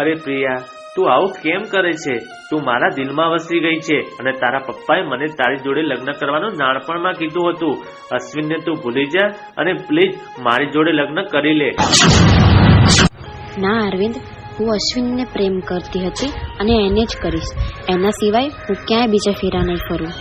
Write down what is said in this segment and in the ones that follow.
અરે પ્રિયા, તું આવું કેમ કરે છે? તું મારા દિલમાં વસી ગઈ છે અને તારા પપ્પાએ મને તારી જોડે લગ્ન કરવાનું નાનપણમાં કીધું હતું. અશ્વિનને તું ભૂલી જા અને પ્લીઝ મારી જોડે લગ્ન કરી લે. ના, અરવિંદ, હું અશ્વિનને પ્રેમ કરતી હતી અને એને જ કરીશ. એના સિવાય હું ક્યાંય બીજા ફેરા નહીં ફરું.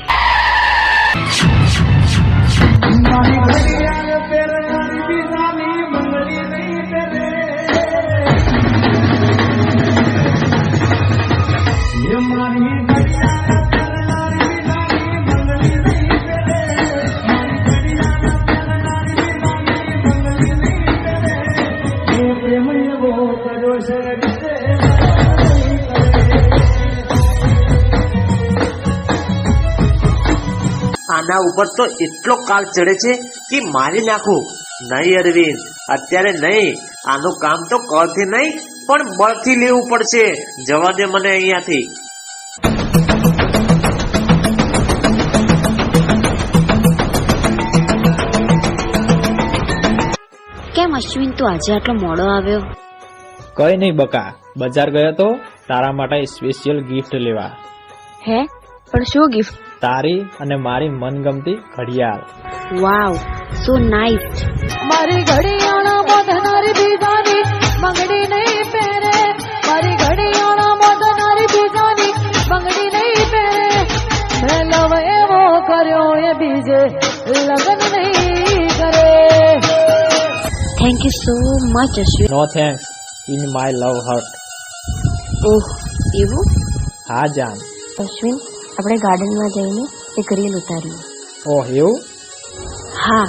આના ઉપર તો એટલો કાળ ચડે છે કે મારી નાખું. નહીં અરવિંદ અત્યારે નહીં. આનું કામ તો કળથી નહીં પણ બળથી લેવું પડશે. જવા દે મને અહીંયાથી. કેમ અશ્વિન તું આજે આટલો મોડો આવ્યો? કઈ નહીં બકા. બજાર ગયો તો તારા માટે સ્પેશિયલ ગિફ્ટ લેવા. હે? પણ શું ગિફ્ટ તારી અને મારી મનગમતી ઘડિયાળ. વાવ સો નાઇસ મારી ઘડિયાળ બાંધનારી બીજાની બંગડી નહીં પહેરે. મારી ઘડિયાળ બાંધનારી બીજાની બંગડી નહીં પહેરે. મેં લવ એવો કર્યો એ બીજે લગ્ન નહીં કરે. Thank you so much Ashwin no thanks in my love hurt oh એવું? હા જાન. અશ્વિન આપણે ગાર્ડનમાં જઈને એક રીલ ઉતારીએ. ઓહ એવું? હા.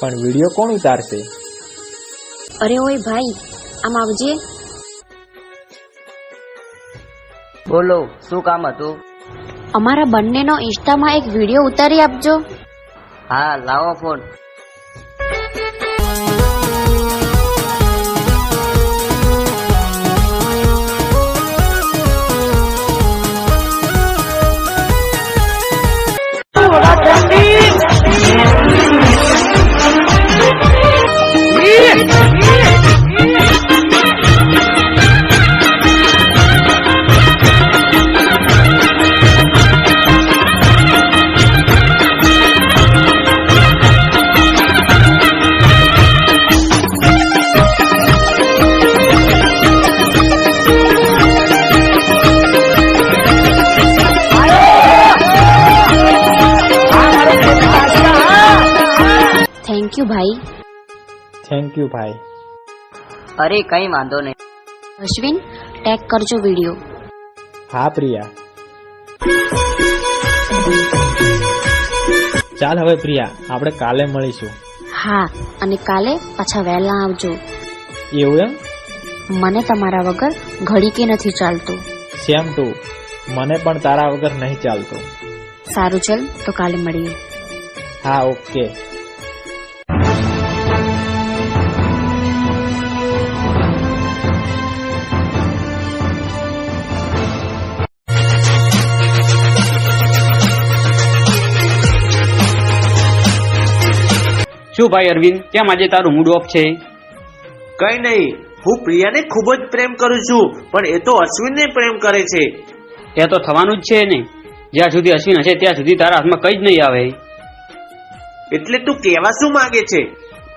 પણ વીડિયો કોણ ઉતારશે? અરે ઓય ભાઈ આમ આવજે. બોલો શું કામ હતું? અમારા બંનેનો ઇન્સ્ટામાં એક વીડિયો ઉતારી આપજો. હા લાવો ફોન. થેન્ક યુ ભાઈ અરે કઈ વાંધો નહીં. અશ્વિન ટેગ કરજો વીડિયો હા પ્રિયા. ચાલ હવે પ્રિયા આપણે કાલે મળીશું. હા અને કાલે પાછા વહેલા આવજો. એવું એમ? મને તમારા વગર ઘડી કે નથી ચાલતું. સેમ ટુ મને પણ તારા વગર નહીં ચાલતું. સારું ચલ તો કાલે મળીએ. હા ઓકે. શું ભાઈ અરવિંદ કેમ આજે તારું મૂડ ઓફ છે? કઈ નહીં હું પ્રિયાને ખૂબ જ પ્રેમ કરું છું પણ એ તો અશ્વિનને પ્રેમ કરે છે. એ તો થવાનું જ છે ને. જ્યાં સુધી અશ્વિન હશે ત્યાં સુધી તારા હાથમાં કઈ જ નહીં આવે. એટલે તું કહેવા શું માંગે છે?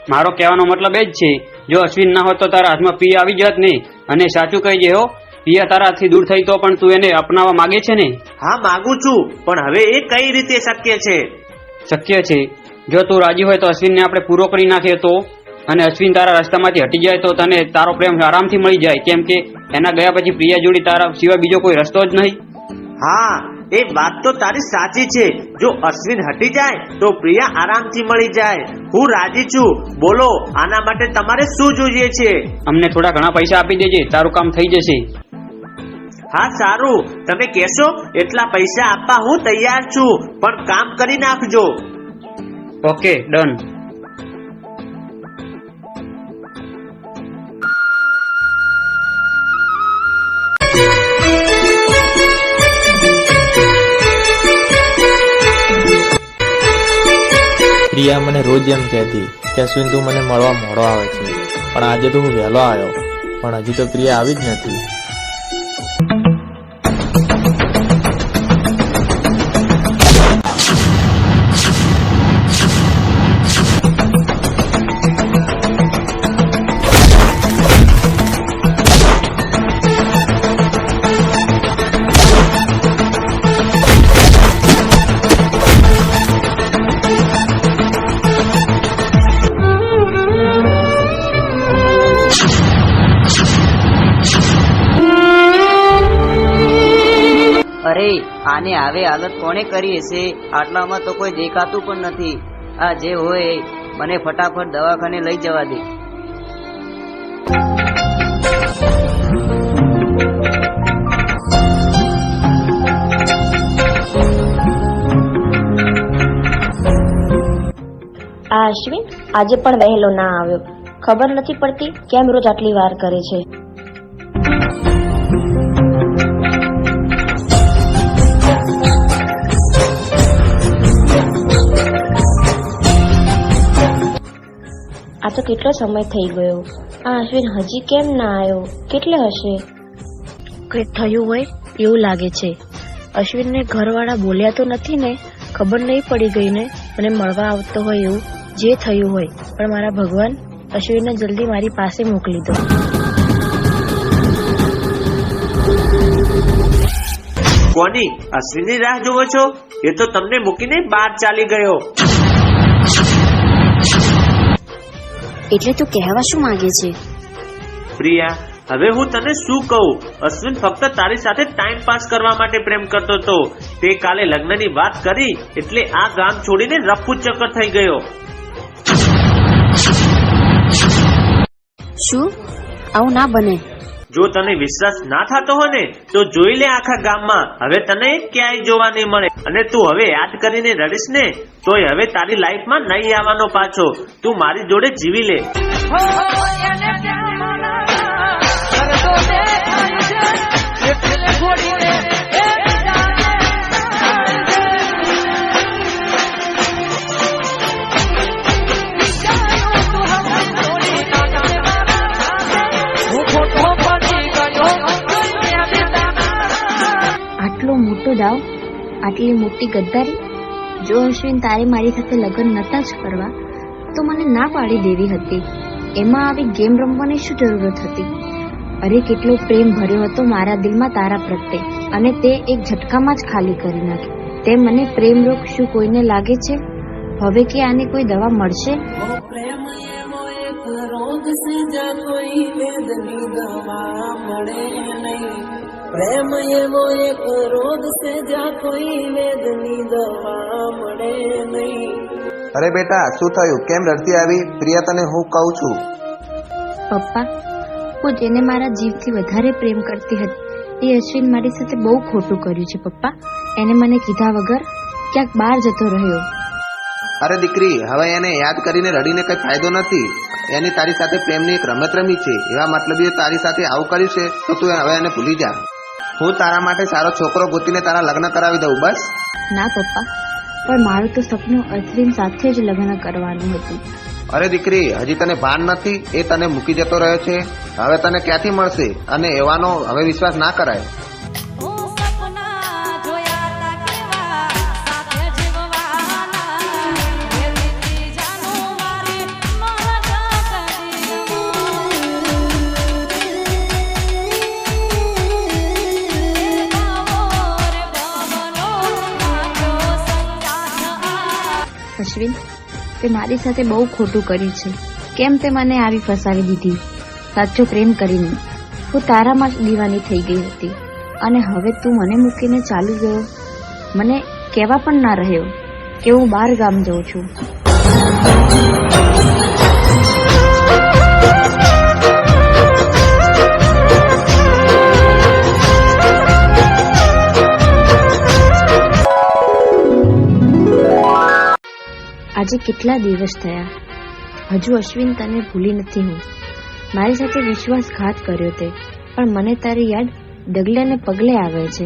મારો કહેવાનો મતલબ એ જ છે જો અશ્વિન ના હોત તો તારા હાથમાં પી આવી જત ને. અને સાચું કહી દેહો પિયા તારા હાથથી દૂર થઈ તો પણ તું એને અપનાવવા માંગે છે ને? હા માંગુ છું પણ હવે એ કઈ રીતે શક્ય છે? શક્ય છે. જો તું રાજી હોય તો અશ્વિનને આપણે પૂરો કરી નાખીએ તો. અને અશ્વિન તારા રસ્તામાંથી હટી જાય તો તને તારો પ્રેમ આરામથી મળી જાય. કેમ કે એના ગયા પછી પ્રિયા જોડી તારા સિવાય બીજો કોઈ રસ્તો જ નહીં. હા એ વાત તો તારી સાચી છે. જો અશ્વિન હટી જાય તો પ્રિયા આરામથી મળી જાય. હું રાજી છું. બોલો આના માટે તમારે શું જોઈએ છે? અમને થોડા ઘણા પૈસા આપી દેજે. તારું કામ થઈ જશે. હા સારું. તમે કહેશો એટલા પૈસા આપવા હું તૈયાર છું. પણ કામ કરી નાખજો. ઓકે ડન પ્રિયા મને રોજ એમ કહેતી કે અશ્વિન તું મને મળવા મોડો આવે છે. પણ આજે તો હું વહેલો આવ્યો. પણ હજી તો પ્રિયા આવી જ નથી. અરે, આને આવે હાલત કોણે કરી હશે? આટલામાં તો કોઈ દેખાતું પણ નથી. આ જે હોય, મને ફટાફટ દવાખાને લઈ જવા દે. આ અશ્વિન આજે પણ વહેલો ના આવ્યો. ખબર નથી પડતી કેમ રોજ આટલી વાર કરે છે. આ તો કેટલો સમય થઈ ગયો? આ અશ્વિન હજી કેમ ના આવ્યો? કેટલે હશે? કંઈક થયું હોય એવું લાગે છે. અશ્વિનને ઘરવાળા બોલ્યા તો નથી ને? ખબર નહીં પડી ગઈ ને? મને મળવા આવતો હોય એવું જે થયું હોય. પણ મારા ભગવાન અશ્વિનને જલ્દી મારી પાસે મોકલી દો. કોની? અશ્વિનની રાહ જુઓ છો? એ તો તમને મૂકીને બહાર ચાલી ગયો. એટલે તું કહેવા શું માંગે છે? પ્રિયા હવે હું તને શું કહું? અશ્વિન ફક્ત તારી સાથે ટાઈમ પાસ કરવા માટે પ્રેમ કરતો હતો. તે કાલે લગ્નની વાત કરી એટલે આ ગામ છોડીને રફુ ચક્કર થઈ ગયો. શું? આવું ના બને. જો તને વિશ્વાસ ના થતો હોય ને, તો જોઈ લે આખા ગામમાં. હવે તને ક્યાંય જોવા નહીં મળે. અને તું હવે યાદ કરીને રડીશ ને, તોય હવે તારી લાઈફમાં નહીં આવવાનો પાછો. તું મારી જોડે જીવી લે. આટલો મોટો દાવ, આટલી મોટી ગદ્દારી? જો અશ્વિન તારે મારી સાથે લગ્ન નતા જ કરવા, તો મને ના પાડી દેવી હતી. એમાં આવી ગેમ રમવાની શું જરૂરત હતી? અરે, કેટલો પ્રેમ ભર્યો હતો મારા દિલમાં તારા પ્રત્યે. અને તે એક ઝટકામાં જ ખાલી કરી નાખી. તે મને પ્રેમ રોગ શું કોઈને લાગે છે? હવે કે આની કોઈ દવા મળશે? રોગ છે કોઈ દવા મળે નહીં. પ્રેમ એવો એક રોગ છે જ્યાં કોઈ વેદની દવા મળે નહીં. અરે બેટા શું થયું? કેમ રડતી આવી? પ્રિયા તને હું કહું છું? પપ્પા હું જેને મારા જીવથી વધારે પ્રેમ કરતી હતી એ અશ્વિન મારી સાથે બહુ ખોટું કર્યું છે પપ્પા. એને મને કીધા વગર ક્યાંક બહાર જતો રહ્યો. અરે દીકરી હવે એને યાદ કરીને રડીને કઈ ફાયદો નથી. એની તારી સાથે પ્રેમની એક રમત રમી છે. એવા મતલબ તારી સાથે આવું કર્યું છે તો તું હવે એને ભૂલી જા. હું તારા માટે સારો છોકરો ગોતીને તારા લગ્ન કરાવી દઉં બસ. ના પપ્પા. પણ મારું તો સપનું અશ્વિન સાથે જ લગ્ન કરવાનું હતું. અરે દીકરી હજી તને ભાન નથી એ તને મૂકી જતો રહ્યો છે. હવે તને ક્યાંથી મળશે? અને એવાનો હવે વિશ્વાસ ના કરાય. અશ્વિન તે મારી સાથે બહુ ખોટું કર્યું છે. કેમ તે મને આવી ફસાવી દીધી? સાચો પ્રેમ કરીને. હું તારામાં દીવાની થઈ ગઈ હતી. અને હવે તું મને મૂકીને ચાલી ગયો? મને કહેવા પણ ના રહ્યો કે હું બહાર ગામ જઉં છું. આજે કેટલા દિવસ થયા? હજુ અશ્વિન તને ભૂલી નથી હું. મારી સાથે વિશ્વાસઘાત કર્યો તે, પણ મને તારી યાદ ડગલે ને પગલે આવે છે.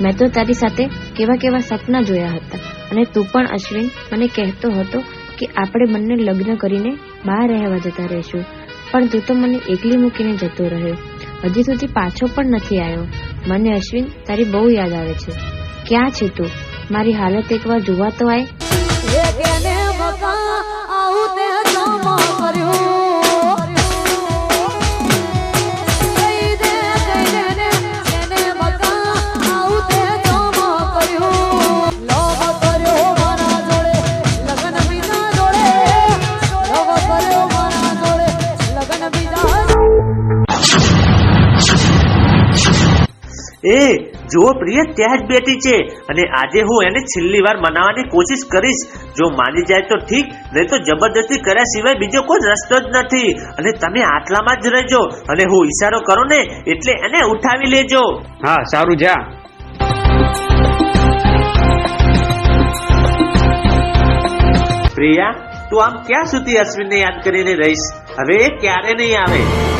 મેં તો તારી સાથે કેવા કેવા સપના જોયા હતા, અને તું પણ અશ્વિન, મને કહેતો હતો કે આપણે બંને લગ્ન કરીને બહાર રહેવા જતા રહીશું, પણ તું તો મને એકલી મૂકીને જતો રહ્યો. હજી સુધી પાછો પણ નથી આવ્યો. મને અશ્વિન, તારી બહુ યાદ આવે છે. ક્યાં છે તું? મારી હાલત એકવાર જોવા તો આય. કેને આવું તે જમા કર્યું. એ જો પ્રિય ત્યાં જ બેઠી છે. અને આજે હું એને છેલ્લી વાર મનાવવાની કોશિશ કરીશ. જો માની જાય તો ઠીક નહીં તો જબરદસ્તી કર્યા સિવાય બીજો કોઈ રસ્તો જ નથી. અને તમે આટલામાં જ રહેજો. અને હું ઈશારો કરું ને એટલે એને ઉઠાવી લેજો. હા સારું જા. પ્રિયા તું આમ ક્યાં સુધી અશ્વિનને યાદ કરીને રહીશ? હવે એ ક્યારે નહીં આવે?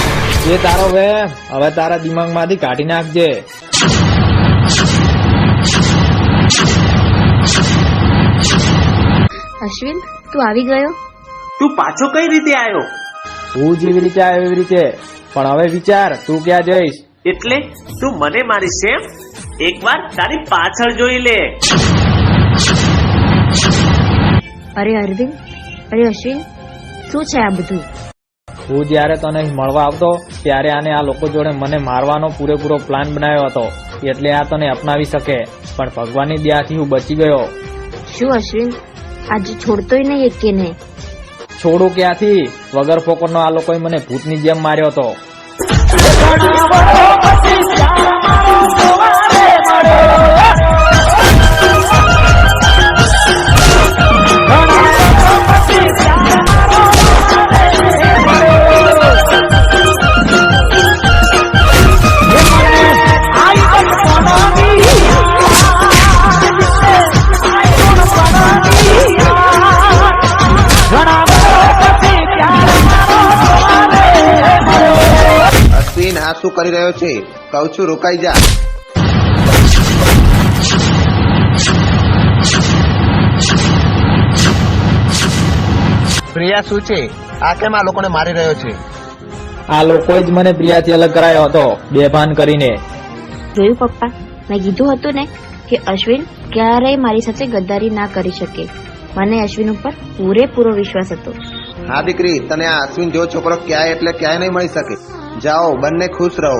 એ તારો વેમ હવે તારા દિમાગમાંથી કાઢી નાખજે. અશ્વિન તું આવી ગયો? તું પાછો કઈ રીતે આવ્યો હું જેવી રીતે આવ્યો એવી રીતે. પણ હવે વિચાર તું ક્યાં જઈશ? એટલે તું મને મારી સેમ એકવાર તારી પાછળ જોઈ લે. અરે અરવિંદ અરે અશ્વિન શું છે આ બધું? હું જ્યારે તને મળવા આવતો ત્યારે આને આ લોકો જોડે મને મારવાનો પૂરેપૂરો પ્લાન બનાવ્યો હતો. એટલે આ તને અપનાવી શકે. પણ ભગવાનની દયાથી હું બચી ગયો. શું અશ્વિન? આજે છોડતોય નહીં એક કે નહીં? છોડું ક્યાંથી? વગર ફોકરનો આ લોકોએ મને ભૂતની જેમ માર્યો હતો. આ શું કરી રહ્યો છે? કહું છું રોકાઈ જા. પ્રિયા શું છે? આ કેમ આ લોકોને મારી રહ્યો છે? આ લોકો જ મને પ્રિયાથી અલગ કરાયો હતો બેભાન કરીને. જોયું પપ્પા મેં કીધું હતું ને કે અશ્વિન ક્યારેય મારી સાથે ગદ્દારી ના કરી શકે. મને અશ્વિન ઉપર પૂરેપૂરો વિશ્વાસ હતો. હા દીકરી તને આ અશ્વિન જો છોકરો ક્યાંય એટલે ક્યાંય નહીં મળી શકે. જાઓ બંને ખુશ રહો.